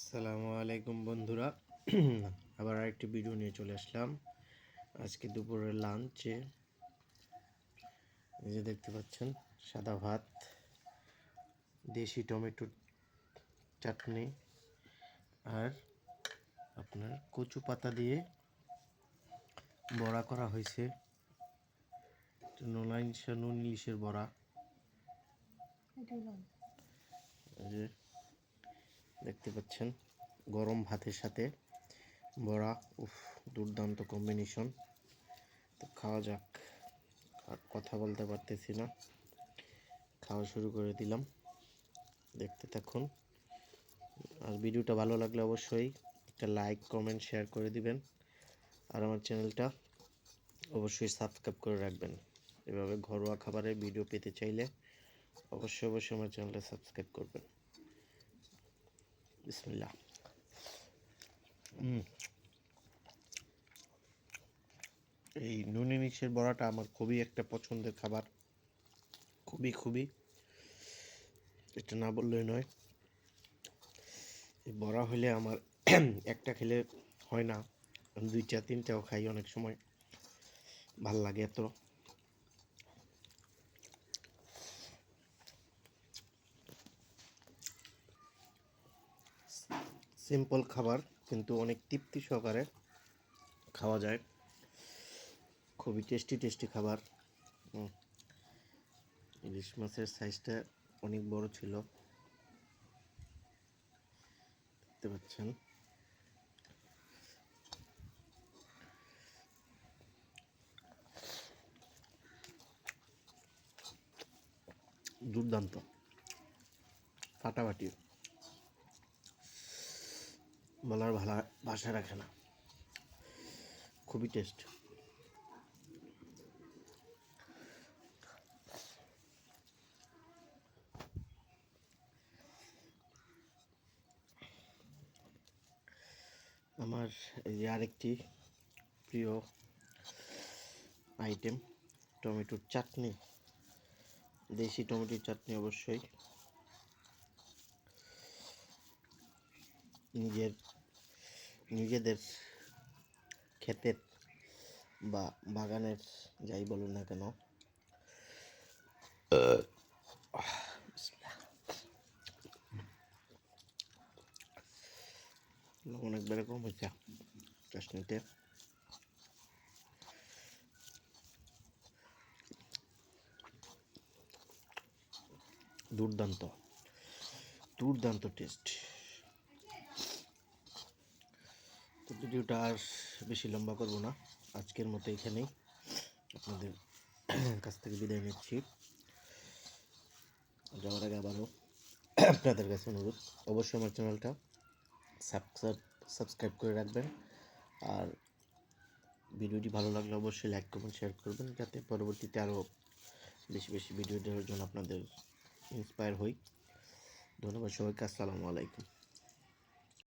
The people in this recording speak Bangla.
আসসালামু আলাইকুম বন্ধুরা। আবার আরেকটি ভিডিও নিয়ে চলে আসলাম। আজকে দুপুরের লাঞ্চে এই যে দেখতে পাচ্ছেন সাদা ভাত দেশি টমেটোর চাটনি আর আপনার কচু পাতা দিয়ে বড়া করা হয়েছে। নুন নুন ইলিশের বড়া। যে দেখতে পাচ্ছেন, গরম ভাতের সাথে বড়া, উফ, দুর্দান্ত কম্বিনেশন তো খাওয়া যাক, আর কথা বলতে পারতেছি না। খাওয়া শুরু করে দিলাম। দেখতে থাকুন। আর ভিডিওটা ভালো লাগলে অবশ্যই একটা লাইক কমেন্ট শেয়ার করে দিবেন। আর আমার চ্যানেলটা অবশ্যই সাবস্ক্রাইব করে রাখবেন। এভাবে ঘরোয়া খাবারের ভিডিও পেতে চাইলে অবশ্যই অবশ্যই আমার চ্যানেলটা সাবস্ক্রাইব করবেন। বিসমিল্লাহ হুম এই নুনি মিক্সের বড়াটা আমার খুবই একটা পছন্দের খাবার। খুবই খুবই। এটা না বললেই নয়। বড়া হলে আমার একটা খেলে হয় না। দুইটা, তিনটাও খাই অনেক সময়। ভালো লাগে এত। সিম্পল খাবার, কিন্তু অনেক তৃপ্তি সহকারে খাওয়া যায়। খুবই টেস্টি টেস্টি খাবার। ইলিশ মাছের সাইজটা অনেক বড় ছিল। দেখতে পাচ্ছেন। দুর্দান্ত। ফাটাফাটি। বলার ভালা ভাষা রাখে না। খুবই টেস্ট আমার এই আরেকটি প্রিয় আইটেম টমেটোর চাটনি। দেশি টমেটোর চাটনি অবশ্যই। নিজের নিজেদের ক্ষেতের বা বাগানের যাই বলুন না কেন, লবণ একবারে কম হয়েছে চাটনিতে দুর্দান্ত দুর্দান্ত টেস্ট ভিডিওটা আর বেশি লম্বা করব না। আজকের মতো এখানেই। আপনাদের কাছ থেকে বিদায় নিচ্ছি। যাওয়ার আগে আবারও আপনাদের কাছে অনুরোধ, অবশ্যই আমার চ্যানেলটা সাবস্ক্রাইব সাবস্ক্রাইব করে রাখবেন। আর ভিডিওটি ভালো লাগলে অবশ্যই লাইক কমেন্ট শেয়ার করবেন, যাতে পরবর্তীতে আরও বেশি বেশি ভিডিও দেওয়ার জন্য আপনাদের ইন্সপায়ার হই। ধন্যবাদ সবাইকে, আসসালামু আলাইকুম।